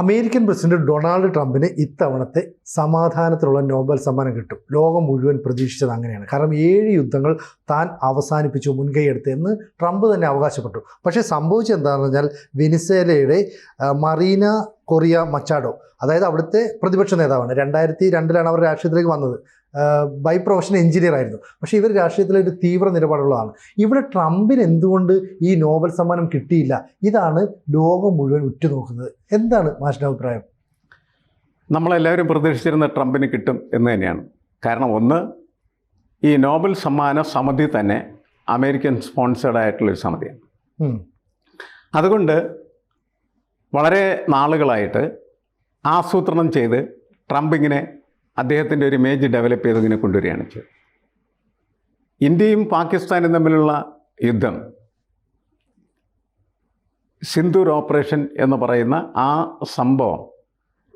American president Donald ട്രംപിന് ഇത്തവണത്തെ സമാധാനത്തിലുള്ള Nobel സമ്മാനം കിട്ടും. ലോകം മുഴുവൻ പ്രതീക്ഷിച്ചത് അങ്ങനെയാണ്. കാരണം ഏഴ് യുദ്ധങ്ങൾ താൻ അവസാനിപ്പിച്ചു മുൻകൈയെടുത്ത് എന്ന് ട്രംപ് തന്നെ അവകാശപ്പെട്ടു. പക്ഷേ സംഭവിച്ചത് എന്താണെന്ന് പറഞ്ഞാൽ വെനിസേലയുടെ മറീന കൊറിയ മച്ചാഡോ അതായത് അവിടുത്തെ പ്രതിപക്ഷ നേതാവാണ്. രണ്ടായിരത്തി രണ്ടിലാണ് അവർ രാഷ്ട്രീയത്തിലേക്ക് വന്നത്. ബൈ പ്രൊഫഷൻ എഞ്ചിനീയർ ആയിരുന്നു. പക്ഷേ ഇവർ രാഷ്ട്രീയത്തിലെ ഒരു തീവ്ര നിലപാടുള്ളതാണ് ഇവിടെ ട്രംപിന് എന്തുകൊണ്ട് ഈ നോബൽ സമ്മാനം കിട്ടിയില്ല? ഇതാണ് ലോകം മുഴുവൻ ഉറ്റുനോക്കുന്നത്. എന്താണ് മാഷിന്റെ അഭിപ്രായം? നമ്മളെല്ലാവരും പ്രതീക്ഷിച്ചിരുന്ന ട്രംപിന് കിട്ടും എന്ന് തന്നെയാണ്. കാരണം ഒന്ന് ഈ നോബൽ സമ്മാന സമിതി തന്നെ അമേരിക്കൻ സ്പോൺസേഡ് ആയിട്ടുള്ളൊരു സമിതിയാണ്. അതുകൊണ്ട് വളരെ നാളുകളായിട്ട് ആസൂത്രണം ചെയ്ത് ട്രംപ് ഇങ്ങനെ അദ്ദേഹത്തിന്റെ ഒരു ഇമേജ് ഡെവലപ്പ് ചെയ്ത് ഇങ്ങനെ കൊണ്ടുവരികയാണ് ചെയ്തത്. ഇന്ത്യയും പാകിസ്ഥാനും തമ്മിലുള്ള യുദ്ധം സിന്ധൂർ ഓപ്പറേഷൻ എന്ന് പറയുന്ന ആ സംഭവം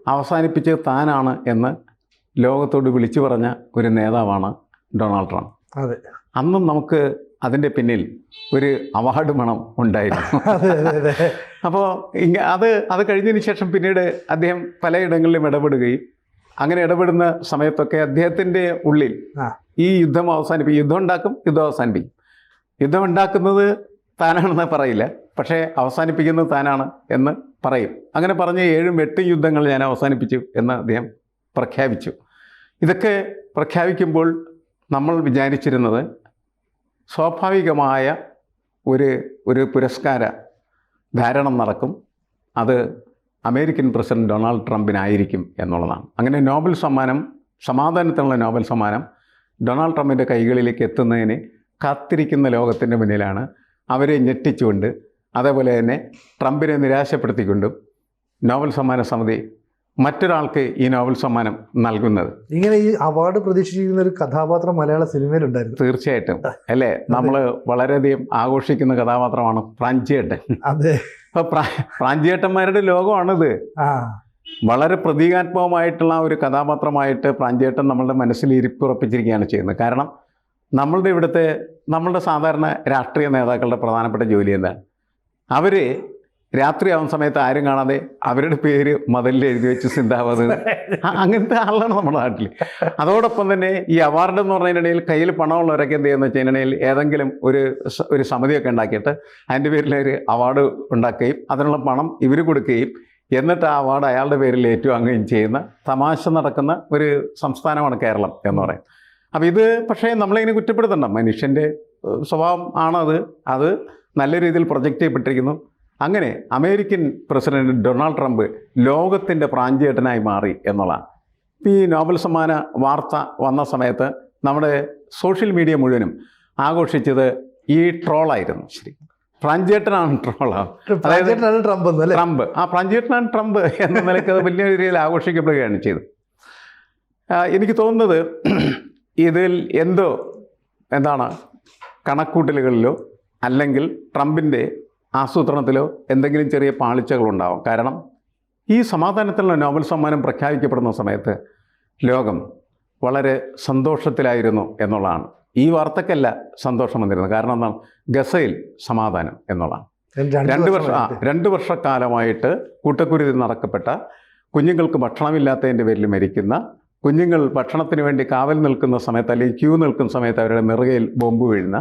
അവസാനിപ്പിച്ചത് താനാണ് എന്ന് ലോകത്തോട് വിളിച്ചു പറഞ്ഞ ഒരു നേതാവാണ് ഡൊണാൾഡ് ട്രംപ്. അതെ. അന്നും നമുക്ക് അതിന്റെ പിന്നിൽ ഒരു അവാർഡ് മണം ഉണ്ടായിരുന്നു. അപ്പോൾ ഇങ്ങ അത് അത് കഴിഞ്ഞതിന് ശേഷം പിന്നീട് അദ്ദേഹം പലയിടങ്ങളിലും ഇടപെടുകയും അങ്ങനെ ഇടപെടുന്ന സമയത്തൊക്കെ അദ്ദേഹത്തിന്റെ ഉള്ളിൽ ഈ യുദ്ധം അവസാനിപ്പിക്കും. യുദ്ധം ഉണ്ടാക്കും യുദ്ധം അവസാനിപ്പിക്കും. യുദ്ധം ഉണ്ടാക്കുന്നത് താനാണെന്ന് പറയില്ല. പക്ഷേ അവസാനിപ്പിക്കുന്നത് താനാണ് എന്ന് പറയും. അങ്ങനെ പറഞ്ഞ ഏഴും എട്ടും യുദ്ധങ്ങൾ ഞാൻ അവസാനിപ്പിച്ചു എന്ന് അദ്ദേഹം പ്രഖ്യാപിച്ചു. ഇതൊക്കെ പ്രഖ്യാപിക്കുമ്പോൾ നമ്മൾ വിചാരിച്ചിരുന്നത് സ്വാഭാവികമായ ഒരു ഒരു പുരസ്കാര ധാരണം നടക്കും. അത് അമേരിക്കൻ പ്രസിഡന്റ് ഡൊണാൾഡ് ട്രംപിനായിരിക്കും എന്നുള്ളതാണ്. അങ്ങനെ നോബൽ സമ്മാനം സമാധാനത്തിനുള്ള നോബൽ സമ്മാനം ഡൊണാൾഡ് ട്രംപിന്റെ കൈകളിലേക്ക് എത്തുന്നതിന് കാത്തിരിക്കുന്ന ലോകത്തിന്റെ മുന്നിലാണ് അവരെ ഞെട്ടിച്ചുകൊണ്ട് അതേപോലെ തന്നെ ട്രംപിനെ നിരാശപ്പെടുത്തിക്കൊണ്ടും നോബൽ സമ്മാന സമിതി മറ്റൊരാൾക്ക് ഈ നോവൽ സമ്മാനം നൽകുന്നത്. ഇങ്ങനെ ഈ അവാർഡ് പ്രതീക്ഷിച്ചിരിക്കുന്ന ഒരു കഥാപാത്രം മലയാള സിനിമയിലുണ്ടായിരുന്നു. തീർച്ചയായിട്ടും. അല്ലേ? നമ്മൾ വളരെയധികം ആഘോഷിക്കുന്ന കഥാപാത്രമാണ് പ്രാഞ്ചിയേട്ടൻ. അതെ. പ്രാഞ്ചിയേട്ടന്മാരുടെ ലോകമാണിത്. വളരെ പ്രതീകാത്മകമായിട്ടുള്ള ഒരു കഥാപാത്രമായിട്ട് പ്രാഞ്ചേട്ടൻ നമ്മളുടെ മനസ്സിൽ ഇരിപ്പുറപ്പിച്ചിരിക്കുകയാണ് ചെയ്യുന്നത്. കാരണം നമ്മളുടെ ഇവിടുത്തെ നമ്മളുടെ സാധാരണ രാഷ്ട്രീയ നേതാക്കളുടെ പ്രധാനപ്പെട്ട ജോലി എന്താണ്? അവർ രാത്രിയാവുന്ന സമയത്ത് ആരും കാണാതെ അവരുടെ പേര് മതിലിൽ എഴുതി വെച്ച് സിന്ധാബാദ് അങ്ങനത്തെ ആളാണ് നമ്മുടെ നാട്ടിൽ അതോടൊപ്പം തന്നെ ഈ അവാർഡ് എന്ന് പറഞ്ഞതിനിടയിൽ കയ്യിൽ പണമുള്ളവരൊക്കെ എന്ത് ചെയ്യുന്ന വെച്ചതിനിടയിൽ ഏതെങ്കിലും ഒരു ഒരു സമിതിയൊക്കെ ഉണ്ടാക്കിയിട്ട് അതിന്റെ പേരിൽ ഒരു അവാർഡ് ഉണ്ടാക്കുകയും അതിനുള്ള പണം ഇവർ കൊടുക്കുകയും എന്നിട്ട് ആ അവാർഡ് അയാളുടെ പേരിൽ ഏറ്റുവാങ്ങുകയും ചെയ്യുന്ന തമാശ നടക്കുന്ന ഒരു സംസ്ഥാനമാണ് കേരളം എന്ന് പറയും. അപ്പോൾ ഇത് പക്ഷേ നമ്മളിങ്ങനെ കുറ്റപ്പെടുത്തണ്ട. മനുഷ്യന്റെ സ്വഭാവം ആണത്. അത് നല്ല രീതിയിൽ പ്രൊജക്റ്റ് ചെയ്യപ്പെട്ടിരിക്കുന്നു. അങ്ങനെ അമേരിക്കൻ പ്രസിഡന്റ് ഡൊണാൾഡ് ട്രംപ് ലോകത്തിന്റെ പ്രാഞ്ചേട്ടനായി മാറി എന്നുള്ളതാണ്. ഈ നോബൽ സമ്മാന വാർത്ത വന്ന സമയത്ത് നമ്മുടെ സോഷ്യൽ മീഡിയ മുഴുവനും ആഘോഷിച്ചത് ഈ ട്രോളായിരുന്നു. ശരി. പ്രാഞ്ചേട്ടനാണ് ട്രോളാണ് പ്രാഞ്ചേട്ടനാണ് ട്രംപ് ട്രംപ്. ആ പ്രാഞ്ചേട്ടനാണ് ട്രംപ് എന്ന നിലയ്ക്ക് അത് വലിയ രീതിയിൽ ആഘോഷിക്കപ്പെടുകയാണ് ചെയ്തത്. എനിക്ക് തോന്നുന്നത് ഇതിൽ എന്തോ എന്താണ് കണക്കൂട്ടലുകളിലോ അല്ലെങ്കിൽ ട്രംപിന്റെ ആസൂത്രണത്തിലോ എന്തെങ്കിലും ചെറിയ പാളിച്ചകളുണ്ടാവും. കാരണം ഈ സമാധാനത്തിലുള്ള നോബൽ സമ്മാനം പ്രഖ്യാപിക്കപ്പെടുന്ന സമയത്ത് ലോകം വളരെ സന്തോഷത്തിലായിരുന്നു എന്നുള്ളതാണ്. ഈ വാർത്തക്കല്ല സന്തോഷം വന്നിരുന്നത്. കാരണം എന്താണ്? ഗസയിൽ സമാധാനം എന്നുള്ളതാണ്. രണ്ട് വർഷം ആ രണ്ട് വർഷക്കാലമായിട്ട് കൂട്ടക്കുരുതി നടക്കപ്പെട്ട കുഞ്ഞുങ്ങൾക്ക് ഭക്ഷണമില്ലാത്തതിന്റെ പേരിൽ മരിക്കുന്ന കുഞ്ഞുങ്ങൾ ഭക്ഷണത്തിന് വേണ്ടി കാവൽ നിൽക്കുന്ന സമയത്ത് അല്ലെങ്കിൽ ക്യൂ നിൽക്കുന്ന സമയത്ത് അവരുടെ നെറുകയിൽ ബോംബ് വീഴുന്ന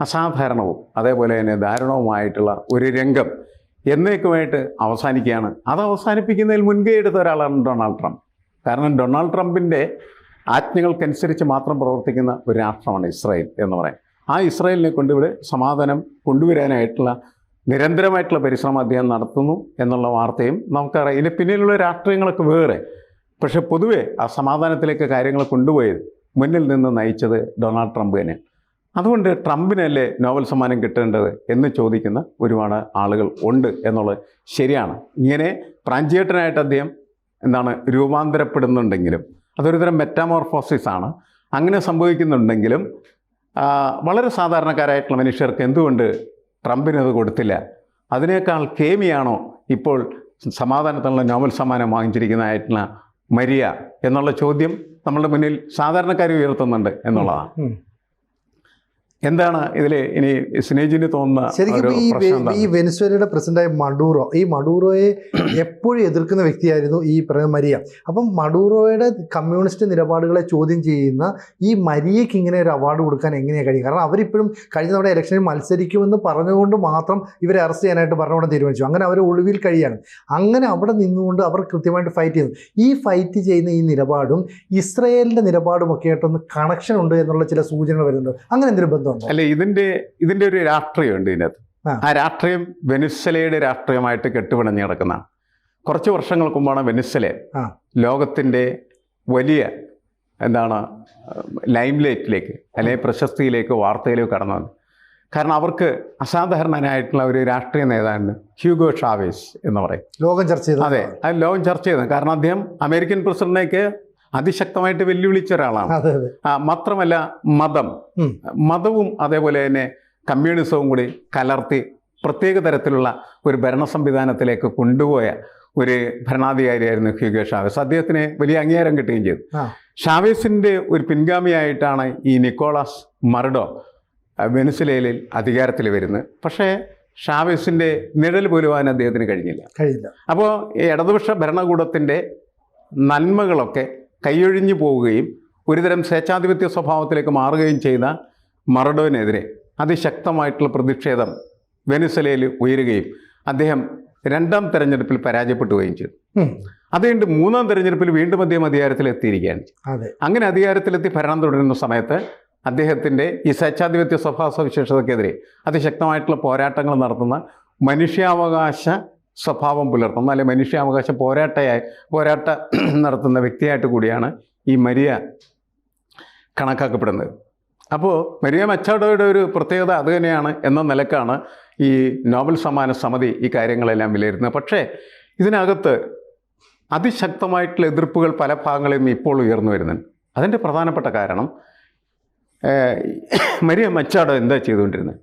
അസാധാരണവും അതേപോലെ തന്നെ ദാരുണവുമായിട്ടുള്ള ഒരു രംഗം എന്നേക്കുമായിട്ട് അവസാനിക്കുകയാണ്. അത് അവസാനിപ്പിക്കുന്നതിൽ മുൻകൈ എടുത്ത ഒരാളാണ് ഡൊണാൾഡ് ട്രംപ്. കാരണം ഡൊണാൾഡ് ട്രംപിന്റെ ആജ്ഞകൾക്കനുസരിച്ച് മാത്രം പ്രവർത്തിക്കുന്ന ഒരു രാഷ്ട്രമാണ് ഇസ്രായേൽ എന്ന് പറയും. ആ ഇസ്രായേലിനെ കൊണ്ട് ഇവിടെ സമാധാനം കൊണ്ടുവരാനായിട്ടുള്ള നിരന്തരമായിട്ടുള്ള പരിശ്രമം അദ്ദേഹം നടത്തുന്നു എന്നുള്ള വാർത്തയും നമുക്കറിയാം. ഇതിന് പിന്നിലുള്ള രാഷ്ട്രീയങ്ങളൊക്കെ വേറെ. പക്ഷേ പൊതുവേ ആ സമാധാനത്തിലേക്ക് കാര്യങ്ങൾ കൊണ്ടുപോയത് മുന്നിൽ നിന്ന് നയിച്ചത് ഡൊണാൾഡ് ട്രംപ് തന്നെ അതുകൊണ്ട് ട്രംപിനല്ലേ നോവൽ സമ്മാനം കിട്ടേണ്ടത് എന്ന് ചോദിക്കുന്ന ഒരുപാട് ആളുകൾ ഉണ്ട് എന്നുള്ളത് ശരിയാണ്. ഇങ്ങനെ പ്രാഞ്ചിയേട്ടനായിട്ട് അദ്ദേഹം എന്താണ് രൂപാന്തരപ്പെടുന്നുണ്ടെങ്കിലും അതൊരു തരം മെറ്റാമോർഫോസിസ് ആണ്. അങ്ങനെ സംഭവിക്കുന്നുണ്ടെങ്കിലും വളരെ സാധാരണക്കാരായിട്ടുള്ള മനുഷ്യർക്ക് എന്തുകൊണ്ട് ട്രംപിനത് കൊടുത്തില്ല? അതിനേക്കാൾ കേമിയാണോ ഇപ്പോൾ സമാധാനത്തിനുള്ള നോവൽ സമ്മാനം വാങ്ങിച്ചിരിക്കുന്നതായിട്ടുള്ള മരിയ എന്നുള്ള ചോദ്യം നമ്മളുടെ മുന്നിൽ സാധാരണക്കാർ ഉയർത്തുന്നുണ്ട് എന്നുള്ളതാണ്. എന്താണ് ഇതിൽ ഇനി സ്നേജിന് തോന്നുന്ന ശരിക്കും ഈ ഈ വെനിസ്വേലയുടെ പ്രസിഡന്റായ മഡൂറോ ഈ മഡൂറോയെ എപ്പോഴും എതിർക്കുന്ന വ്യക്തിയായിരുന്നു ഈ പറയുന്ന മരിയ. അപ്പം മഡൂറോയുടെ കമ്മ്യൂണിസ്റ്റ് നിലപാടുകളെ ചോദ്യം ചെയ്യുന്ന ഈ മരിയയ്ക്ക് ഇങ്ങനെ ഒരു അവാർഡ് കൊടുക്കാൻ എങ്ങനെയാണ് കഴിയും കാരണം അവരിപ്പോഴും കഴിഞ്ഞ തവണ ഇലക്ഷനിൽ മത്സരിക്കുമെന്ന് പറഞ്ഞുകൊണ്ട് മാത്രം ഇവരെ അറസ്റ്റ് ചെയ്യാനായിട്ട് ഭരണകൂടം തീരുമാനിച്ചു. അങ്ങനെ അവർ ഒളിവിൽ കഴിയാണ്. അങ്ങനെ അവിടെ നിന്നുകൊണ്ട് അവർ കൃത്യമായിട്ട് ഫൈറ്റ് ചെയ്യുന്നു. ഈ ഫൈറ്റ് ചെയ്യുന്ന ഈ നിലപാടും ഇസ്രയേലിന്റെ നിലപാടും ഒക്കെ ആയിട്ടൊന്ന് കണക്ഷൻ ഉണ്ട് എന്നുള്ള ചില സൂചനകൾ വരുന്നുണ്ട്. അങ്ങനെ എന്തെങ്കിലും ബന്ധമുണ്ടോ അല്ല ഇതിന്റെ ഇതിന്റെ ഒരു രാഷ്ട്രീയമുണ്ട് ഇതിനകത്ത്. ആ. രാഷ്ട്രീയം വെനിസ്വലയുടെ രാഷ്ട്രീയമായിട്ട് കെട്ടുപിണഞ്ഞ് കിടക്കുന്നതാണ് കുറച്ച് വർഷങ്ങൾക്ക് മുമ്പാണ് വെനിസ്വല ലോകത്തിന്റെ വലിയ എന്താണ് ലൈംലൈറ്റിലേക്ക് അല്ലെങ്കിൽ പ്രശസ്തിയിലേക്ക് വാർത്തയിലേക്ക് കടന്നത് കാരണം അവർക്ക് അസാധാരണനായിട്ടുള്ള ഒരു രാഷ്ട്രീയ നേതാവിന് ഹ്യൂഗോ ഷാവേസ് എന്ന് പറയും. ലോകം ചർച്ച ചെയ്തു അതെ അത് ലോകം ചർച്ച ചെയ്തത്. കാരണം അദ്ദേഹം അമേരിക്കൻ പ്രസിഡന്റിനേക്ക് അതിശക്തമായിട്ട് വെല്ലുവിളിച്ച ഒരാളാണ്. മാത്രമല്ല മതം. മതവും അതേപോലെ തന്നെ കമ്മ്യൂണിസവും കൂടി കലർത്തി പ്രത്യേക തരത്തിലുള്ള ഒരു ഭരണ സംവിധാനത്തിലേക്ക് കൊണ്ടുപോയ ഒരു ഭരണാധികാരിയായിരുന്നു ഹ്യൂഗോ ഷാവേസ്. അദ്ദേഹത്തിന് വലിയ അംഗീകാരം കിട്ടുകയും ചെയ്തു. ഷാവേസിന്റെ ഷാവേസിന്റെ ഒരു പിൻഗാമിയായിട്ടാണ് ഈ നിക്കോളാസ് മർഡോ വെനസുലയിൽ അധികാരത്തിൽ വരുന്നത്. പക്ഷേ ഷാവേസിന്റെ നിഴൽ പോലുവാൻ അദ്ദേഹത്തിന് കഴിഞ്ഞില്ല. കഴിയില്ല അപ്പോൾ ഈ ഇടതുപക്ഷ ഭരണകൂടത്തിന്റെ നന്മകളൊക്കെ കൈയൊഴിഞ്ഞു പോവുകയും ഒരുതരം സ്വേച്ഛാധിപത്യ സ്വഭാവത്തിലേക്ക് മാറുകയും ചെയ്ത മറഡോനെതിരെ അതിശക്തമായിട്ടുള്ള പ്രതിഷേധം വെനിസലയിൽ ഉയരുകയും അദ്ദേഹം രണ്ടാം തെരഞ്ഞെടുപ്പിൽ പരാജയപ്പെട്ടുകയും ചെയ്തു. അതുകൊണ്ട് മൂന്നാം തെരഞ്ഞെടുപ്പിൽ വീണ്ടും അദ്ദേഹം അധികാരത്തിൽ എത്തിയിരിക്കുകയാണ് അതെ. അങ്ങനെ അധികാരത്തിലെത്തി ഭരണം തുടരുന്ന സമയത്ത് അദ്ദേഹത്തിന്റെ ഈ സ്വേച്ഛാധിപത്യ സ്വഭാവ സവിശേഷതക്കെതിരെ അതിശക്തമായിട്ടുള്ള പോരാട്ടങ്ങൾ നടത്തുന്ന മനുഷ്യാവകാശ സ്വഭാവം പുലർത്തുന്ന അല്ലെങ്കിൽ മനുഷ്യാവകാശ പോരാട്ടയായി പോരാട്ട നടത്തുന്ന വ്യക്തിയായിട്ട് കൂടിയാണ് ഈ മരിയ കണക്കാക്കപ്പെടുന്നത്. അപ്പോൾ മരിയ മച്ചാടോയുടെ ഒരു പ്രത്യേകത അത് തന്നെയാണ് എന്ന നിലക്കാണ് ഈ നോബൽ സമ്മാന സമിതി ഈ കാര്യങ്ങളെല്ലാം വിലയിരുത്തുന്നത്. പക്ഷേ ഇതിനകത്ത് അതിശക്തമായിട്ടുള്ള എതിർപ്പുകൾ പല ഭാഗങ്ങളിലും ഇപ്പോൾ ഉയർന്നു വരുന്നുണ്ട്. അതിന്റെ പ്രധാനപ്പെട്ട കാരണം മരിയ മച്ചാടോ എന്താ ചെയ്തുകൊണ്ടിരുന്നത്?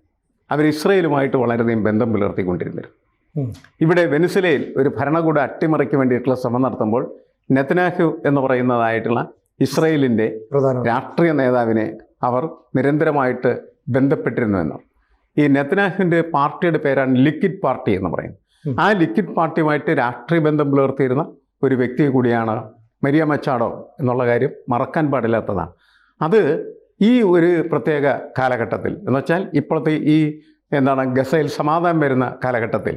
അവർ ഇസ്രയേലുമായിട്ട് വളരെയധികം ബന്ധം പുലർത്തിക്കൊണ്ടിരുന്നത് ഉം. ഇവിടെ വെനിസുലയിൽ ഒരു ഭരണകൂട അട്ടിമറിക്ക് വേണ്ടിയിട്ടുള്ള ശ്രമം നടത്തുമ്പോൾ നെത്തനാഹു എന്ന് പറയുന്നതായിട്ടുള്ള ഇസ്രയേലിന്റെ രാഷ്ട്രീയ നേതാവിനെ അവർ നിരന്തരമായിട്ട് ബന്ധപ്പെട്ടിരുന്നുവെന്നും. ഈ നെത്തനാഹുവിന്റെ പാർട്ടിയുടെ പേരാണ് ലിക്വിഡ് പാർട്ടി എന്ന് പറയുന്നത്. ആ ലിക്വിഡ് പാർട്ടിയുമായിട്ട് രാഷ്ട്രീയ ബന്ധം പുലർത്തിയിരുന്ന ഒരു വ്യക്തി കൂടിയാണ് മരിയ മച്ചാടോ എന്നുള്ള കാര്യം മറക്കാൻ പാടില്ലാത്തതാണ്. അത് ഈ ഒരു പ്രത്യേക കാലഘട്ടത്തിൽ എന്നുവെച്ചാൽ ഇപ്പോഴത്തെ ഈ എന്താണ് ഗസയിൽ സമാധാനം വരുന്ന കാലഘട്ടത്തിൽ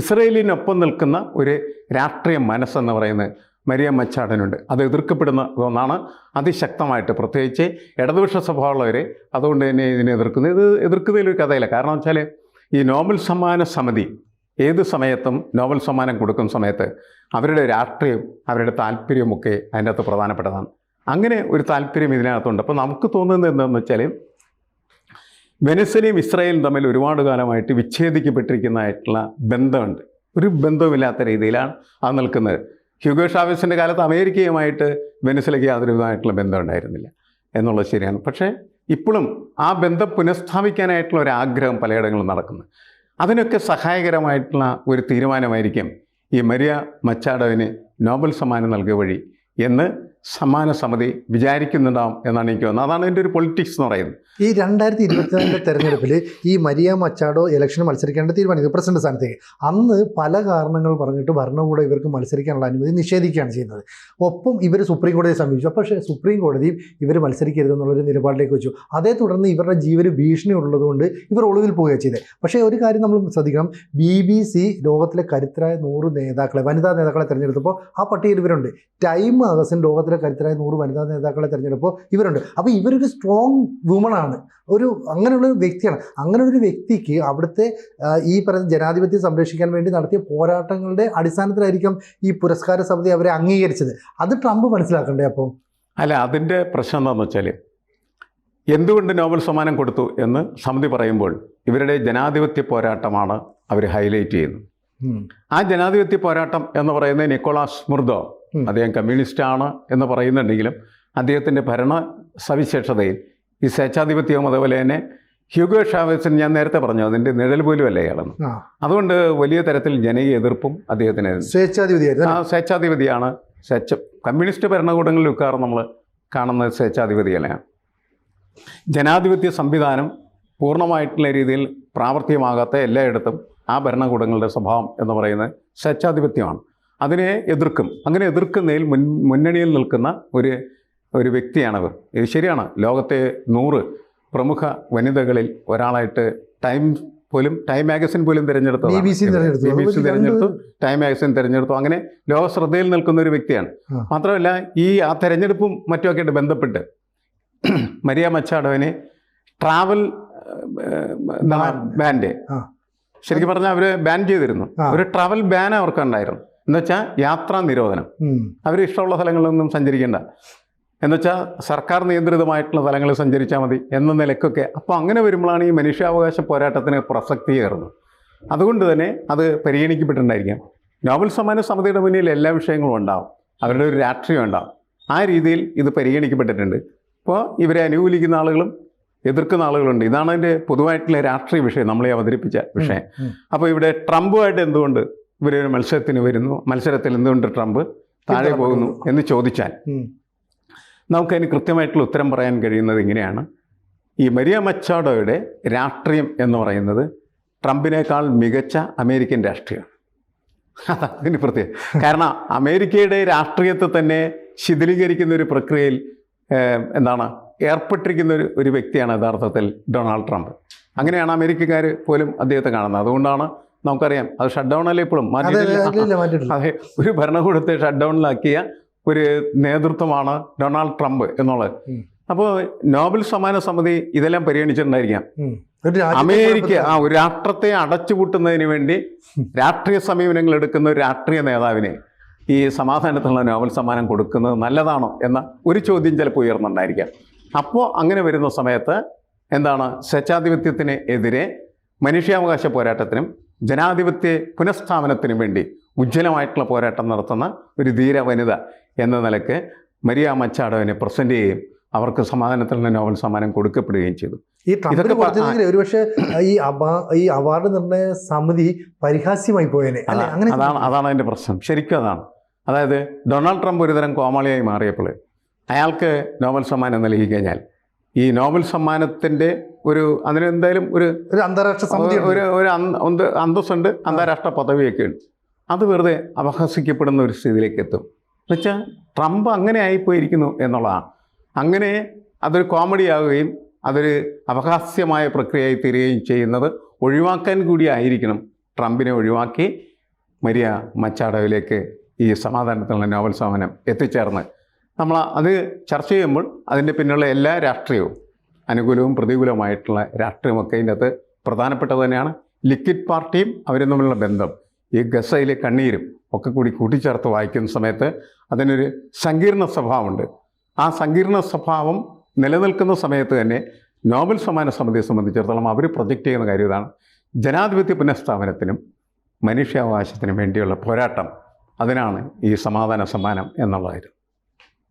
ഇസ്രയേലിനൊപ്പം നിൽക്കുന്ന ഒരു രാഷ്ട്രീയ മനസ്സെന്ന് പറയുന്നത് മരിയ മച്ചാടനുണ്ട് അത് എതിർക്കപ്പെടുന്ന ഒന്നാണ്. അതിശക്തമായിട്ട് പ്രത്യേകിച്ച് ഇടതുപക്ഷ സ്വഭാവമുള്ളവർ അതുകൊണ്ട് തന്നെ ഇതിനെ എതിർക്കുന്നത്. ഇത് എതിർക്കുന്നതിലൊരു കഥയില്ല. കാരണം വെച്ചാൽ ഈ നോബൽ സമ്മാന സമിതി ഏത് സമയത്തും നോബൽ സമ്മാനം കൊടുക്കുന്ന സമയത്ത് അവരുടെ രാഷ്ട്രീയം അവരുടെ താല്പര്യമൊക്കെ അതിന്റെ അകത്ത് പ്രധാനപ്പെട്ടതാണ്. അങ്ങനെ ഒരു താല്പര്യം ഇതിനകത്തുണ്ട്. അപ്പോൾ നമുക്ക് തോന്നുന്നത് എന്താണെന്ന് വെച്ചാൽ വെനസ്വലയും ഇസ്രായേലും തമ്മിൽ ഒരുപാട് കാലമായിട്ട് വിച്ഛേദിക്കപ്പെട്ടിരിക്കുന്നതായിട്ടുള്ള ബന്ധമുണ്ട്. ഒരു ബന്ധവുമില്ലാത്ത രീതിയിലാണ് അത് നിൽക്കുന്നത്. ഹ്യൂഗോ ഷാവേസിന്റെ കാലത്ത് അമേരിക്കയുമായിട്ട് വെനസ്വലയ്ക്ക് യാതൊരു വിധമായിട്ടുള്ള ബന്ധം ഉണ്ടായിരുന്നില്ല എന്നുള്ളത് ശരിയാണ്. പക്ഷേ ഇപ്പോഴും ആ ബന്ധം പുനഃസ്ഥാപിക്കാനായിട്ടുള്ള ഒരു ആഗ്രഹം പലയിടങ്ങളിലും നടക്കുന്നു. അതിനൊക്കെ സഹായകരമായിട്ടുള്ള ഒരു തീരുമാനമായിരിക്കും ഈ മരിയ മച്ചാഡോവിന് നോബൽ സമ്മാനം നൽകിയ വഴി എന്ന് സമ്മാന സമിതി വിചാരിക്കുന്നുണ്ടാവും എന്നാണ് എനിക്ക് തോന്നുന്നത്. അതാണ് എന്റെ ഒരു പൊളിറ്റിക്സ് എന്ന് പറയുന്നത്. ഈ രണ്ടായിരത്തി ഇരുപത്തിനാലിന്റെ തെരഞ്ഞെടുപ്പിൽ ഈ മരിയ മച്ചാടോ ഇലക്ഷന് മത്സരിക്കേണ്ട തീരുമാനിച്ചു പ്രസിഡന്റ് സ്ഥാനത്തേക്ക്. അന്ന് പല കാരണങ്ങൾ പറഞ്ഞിട്ട് ഭരണകൂടം ഇവർക്ക് മത്സരിക്കാനുള്ള അനുമതി നിഷേധിക്കുകയാണ് ചെയ്യുന്നത്. ഒപ്പം ഇവർ സുപ്രീം കോടതിയെ സമീപിച്ചു. പക്ഷേ സുപ്രീം കോടതിയും ഇവർ മത്സരിക്കരുതെന്നുള്ളൊരു നിലപാടിലേക്ക് വെച്ചു. അതേ തുടർന്ന് ഇവരുടെ ജീവന് ഭീഷണി ഉള്ളതുകൊണ്ട് ഇവർ ഒളിവിൽ പോവുകയാണ് ചെയ്തത്. പക്ഷേ ഒരു കാര്യം നമ്മൾ ശ്രദ്ധിക്കണം. ബി ബി സി ലോകത്തിലെ കരുത്തരായ നൂറ് നേതാക്കളെ വനിതാ നേതാക്കളെ തിരഞ്ഞെടുത്തപ്പോൾ ആ പട്ടികയിൽ ഇവരുണ്ട്. ടൈം മാഗസിൻ ലോകത്തിലെ കരുത്തരായ നൂറ് വനിതാ നേതാക്കളെ തിരഞ്ഞെടുപ്പോൾ ഇവരുണ്ട്. അപ്പോൾ ഇവരൊരു സ്ട്രോങ് വുമണാണ് ഒരു അങ്ങനെയുള്ള വ്യക്തിയാണ്. അങ്ങനെ ഒരു വ്യക്തിക്ക് അവിടുത്തെ ഈ പറയുന്ന ജനാധിപത്യം സംരക്ഷിക്കാൻ വേണ്ടി നടത്തിയ പോരാട്ടങ്ങളുടെ അടിസ്ഥാനത്തിലായിരിക്കും ഈ പുരസ്കാര സമിതി അവരെ അംഗീകരിച്ചത്. അത് ട്രംപ് മനസ്സിലാക്കണ്ടേ അപ്പോൾ അല്ല അതിന്റെ പ്രശ്നം എന്താണെന്ന് വെച്ചാൽ എന്തുകൊണ്ട് നോബൽ സമ്മാനം കൊടുത്തു എന്ന് സമിതി പറയുമ്പോൾ ഇവരുടെ ജനാധിപത്യ പോരാട്ടമാണ് അവർ ഹൈലൈറ്റ് ചെയ്യുന്നത്. ആ ജനാധിപത്യ പോരാട്ടം എന്ന് പറയുന്നത് നിക്കോളാസ് മുർദോ. അദ്ദേഹം കമ്മ്യൂണിസ്റ്റാണ് എന്ന് പറയുന്നുണ്ടെങ്കിലും അദ്ദേഹത്തിന്റെ ഭരണ സവിശേഷതയിൽ ഈ സ്വേച്ഛാധിപത്യവും അതുപോലെ തന്നെ ഹ്യൂഗോ ഷാവേസിന് ഞാൻ നേരത്തെ പറഞ്ഞു അതിന്റെ നിഴൽ പോലും അല്ല ഇയാളെന്ന്. അതുകൊണ്ട് വലിയ തരത്തിൽ ജനകീയ എതിർപ്പും അദ്ദേഹത്തിന് സ്വേച്ഛാധിപതിയായിരുന്നു ആ സ്വേച്ഛാധിപതിയാണ്. സ്വേച്ഛ കമ്മ്യൂണിസ്റ്റ് ഭരണകൂടങ്ങളിൽ ഉൾക്കാറ് നമ്മൾ കാണുന്ന സ്വേച്ഛാധിപതികളെയാണ് ജനാധിപത്യ സംവിധാനം പൂർണമായിട്ടുള്ള രീതിയിൽ പ്രാവർത്തികമാകാത്ത എല്ലായിടത്തും ആ ഭരണകൂടങ്ങളുടെ സ്വഭാവം എന്ന് പറയുന്നത് സ്വേച്ഛാധിപത്യമാണ്. അതിനെ എതിർക്കും. അങ്ങനെ എതിർക്കുന്നതിൽ മുൻ മുന്നണിയിൽ നിൽക്കുന്ന ഒരു ഒരു വ്യക്തിയാണവർ. ഇത് ശരിയാണ്. ലോകത്തെ നൂറ് പ്രമുഖ വനിതകളിൽ ഒരാളായിട്ട് ടൈം പോലും ടൈം മാഗസിൻ പോലും തിരഞ്ഞെടുത്തു. ബി ബി സി തിരഞ്ഞെടുത്തു ടൈം മാഗസിൻ തിരഞ്ഞെടുത്തു. അങ്ങനെ ലോക ശ്രദ്ധയിൽ നിൽക്കുന്ന ഒരു വ്യക്തിയാണ്. മാത്രമല്ല ഈ ആ തെരഞ്ഞെടുപ്പും മറ്റുമൊക്കെ ആയിട്ട് ബന്ധപ്പെട്ട് മരിയ മച്ചാടോവിനെ ട്രാവൽ. ബാൻഡ് ശരിക്കും പറഞ്ഞാൽ അവർ ബാൻ ചെയ്തിരുന്നു. ഒരു ട്രാവൽ ബാൻ അവർക്ക് ഉണ്ടായിരുന്നു എന്നുവെച്ചാൽ യാത്രാ നിരോധനം. അവർ ഇഷ്ടമുള്ള സ്ഥലങ്ങളിലൊന്നും സഞ്ചരിക്കേണ്ട. എന്നുവെച്ചാൽ സർക്കാർ നിയന്ത്രിതമായിട്ടുള്ള സ്ഥലങ്ങളിൽ സഞ്ചരിച്ചാൽ മതി എന്ന നിലക്കൊക്കെ അപ്പോൾ അങ്ങനെ വരുമ്പോഴാണ് ഈ മനുഷ്യാവകാശ പോരാട്ടത്തിന് പ്രസക്തി കയറുന്നത് അതുകൊണ്ട് തന്നെ അത് പരിഗണിക്കപ്പെട്ടിട്ടുണ്ടായിരിക്കാം. നോബൽ സമ്മാന സമിതിയുടെ മുന്നിൽ എല്ലാ വിഷയങ്ങളും ഉണ്ടാവും. അവരുടെ ഒരു രാഷ്ട്രീയം ഉണ്ടാവും. ആ രീതിയിൽ ഇത് പരിഗണിക്കപ്പെട്ടിട്ടുണ്ട്. അപ്പോൾ ഇവരെ അനുകൂലിക്കുന്ന ആളുകളും എതിർക്കുന്ന ആളുകളുണ്ട്. ഇതാണ് അതിന്റെ പൊതുവായിട്ടുള്ള രാഷ്ട്രീയ വിഷയം നമ്മളെ അവതരിപ്പിച്ച വിഷയം. അപ്പോൾ ഇവിടെ ട്രംപുമായിട്ട് എന്തുകൊണ്ട് ഇവരൊരു മത്സരത്തിന് വരുന്നു. മത്സരത്തിൽ എന്തുകൊണ്ട് ട്രംപ് താഴെ പോകുന്നു എന്ന് ചോദിച്ചാൽ. നമുക്കതിന് കൃത്യമായിട്ടുള്ള ഉത്തരം പറയാൻ കഴിയുന്നത് ഇങ്ങനെയാണ്. ഈ മരിയ മച്ചാഡോയുടെ രാഷ്ട്രീയം എന്ന് പറയുന്നത് ട്രംപിനേക്കാൾ മികച്ച അമേരിക്കൻ രാഷ്ട്രീയമാണ്. അതിന് പ്രത്യേകം. കാരണം അമേരിക്കയുടെ രാഷ്ട്രീയത്തെ തന്നെ ശിഥിലീകരിക്കുന്ന ഒരു പ്രക്രിയയിൽ എന്താണ് ഏർപ്പെട്ടിരിക്കുന്ന ഒരു ഒരു വ്യക്തിയാണ് യഥാർത്ഥത്തിൽ ഡൊണാൾഡ് ട്രംപ്. അങ്ങനെയാണ് അമേരിക്കക്കാർ പോലും അദ്ദേഹത്തെ കാണുന്നത്. അതുകൊണ്ടാണ് നമുക്കറിയാം. അത് ഷട്ട് ഡൗൺ അല്ലേ ഇപ്പോഴും? അതെ ഒരു ഭരണകൂടത്തെ ഷട്ട് ഡൗണിലാക്കിയ ഒരു നേതൃത്വമാണ് ഡൊണാൾഡ് ട്രംപ് എന്നുള്ളത്. അപ്പോൾ നോബൽ സമ്മാന സമിതി ഇതെല്ലാം പരിഗണിച്ചിട്ടുണ്ടായിരിക്കാം. അമേരിക്ക ആ ഒരു രാഷ്ട്രത്തെ അടച്ചുപൂട്ടുന്നതിന് വേണ്ടി രാഷ്ട്രീയ സമീപനങ്ങൾ എടുക്കുന്ന ഒരു രാഷ്ട്രീയ നേതാവിനെ ഈ സമാധാനത്തിനുള്ള നോബൽ സമ്മാനം കൊടുക്കുന്നത് നല്ലതാണോ എന്ന ഒരു ചോദ്യം ചിലപ്പോൾ ഉയർന്നുണ്ടായിരിക്കാം. അപ്പോൾ അങ്ങനെ വരുന്ന സമയത്ത് എന്താണ് സ്വച്ഛാധിപത്യത്തിന് എതിരെ മനുഷ്യാവകാശ പോരാട്ടത്തിനും ജനാധിപത്യ പുനഃസ്ഥാപനത്തിന് വേണ്ടി ഉജ്ജ്വലമായിട്ടുള്ള പോരാട്ടം നടത്തുന്ന ഒരു ധീര വനിത എന്ന നിലയ്ക്ക് മരിയ മച്ചാടോവിനെ പ്രസന്റ് ചെയ്യുകയും അവർക്ക് സമാധാനത്തിനുള്ള നോബൽ സമ്മാനം കൊടുക്കപ്പെടുകയും ചെയ്തു. ഈ ട്രംപിന് ഒരുപക്ഷെ ഈ ഈ അവാർഡ് നിർണയ സമിതി പരിഹാസ്യമായി പോയേനെ. അങ്ങനെ അതാണ് അതാണ് അതിന്റെ പ്രശ്നം. ശരിക്കും അതാണ്. അതായത് ഡൊണാൾഡ് ട്രംപ് ഒരുതരം കോമാളിയായി മാറിയപ്പോൾ അയാൾക്ക് നോബൽ സമ്മാനം നൽകി കഴിഞ്ഞാൽ ഈ നോബൽ സമ്മാനത്തിന്റെ ഒരു അതിനെന്തായാലും ഒരു ഒരു അന്താരാഷ്ട്ര സമിതി ഒരു ഒരു അന്തസ്സുണ്ട് അന്താരാഷ്ട്ര പദവിയൊക്കെ ഉണ്ട് അത് വെറുതെ അപഹസിക്കപ്പെടുന്ന ഒരു സ്ഥിതിയിലേക്ക് എത്തും. എന്നുവെച്ചാൽ ട്രംപ് അങ്ങനെ ആയിപ്പോയിരിക്കുന്നു എന്നുള്ളതാണ്. അങ്ങനെ അതൊരു കോമഡി ആവുകയും അതൊരു അപഹാസ്യമായ പ്രക്രിയയായി തീരുകയും ചെയ്യുന്നത് ഒഴിവാക്കാൻ കൂടി ആയിരിക്കണം. ട്രംപിനെ ഒഴിവാക്കി മരിയ മച്ചാടവിലേക്ക് ഈ സമാധാനത്തിനുള്ള നോബൽ സമ്മാനം എത്തിച്ചേർന്ന് നമ്മൾ അത് ചർച്ച ചെയ്യുമ്പോൾ അതിന്റെ പിന്നിലുള്ള എല്ലാ രാഷ്ട്രീയവും അനുകൂലവും പ്രതികൂലവുമായിട്ടുള്ള രാഷ്ട്രീയമൊക്കെ ഇതിന്റെ അകത്ത് പ്രധാനപ്പെട്ടത് തന്നെയാണ്. ലിക്വിഡ് പാർട്ടിയും അവരും തമ്മിലുള്ള ബന്ധം. ഈ ഗസയിലെ കണ്ണീരും ഒക്കെ കൂടി കൂട്ടിച്ചേർത്ത് വായിക്കുന്ന സമയത്ത് അതിനൊരു സങ്കീർണ സ്വഭാവമുണ്ട്. ആ സങ്കീർണ സ്വഭാവം നിലനിൽക്കുന്ന സമയത്ത് തന്നെ നോബൽ സമ്മാന സമിതിയെ സംബന്ധിച്ചിടത്തോളം അവർ പ്രൊജക്റ്റ് ചെയ്യുന്ന കാര്യം ഇതാണ്. ജനാധിപത്യ പുനഃസ്ഥാപനത്തിനും മനുഷ്യാവകാശത്തിനും വേണ്ടിയുള്ള പോരാട്ടം അതിനാണ് ഈ സമാധാന സമ്മാനം എന്നുള്ളതായിരുന്നു.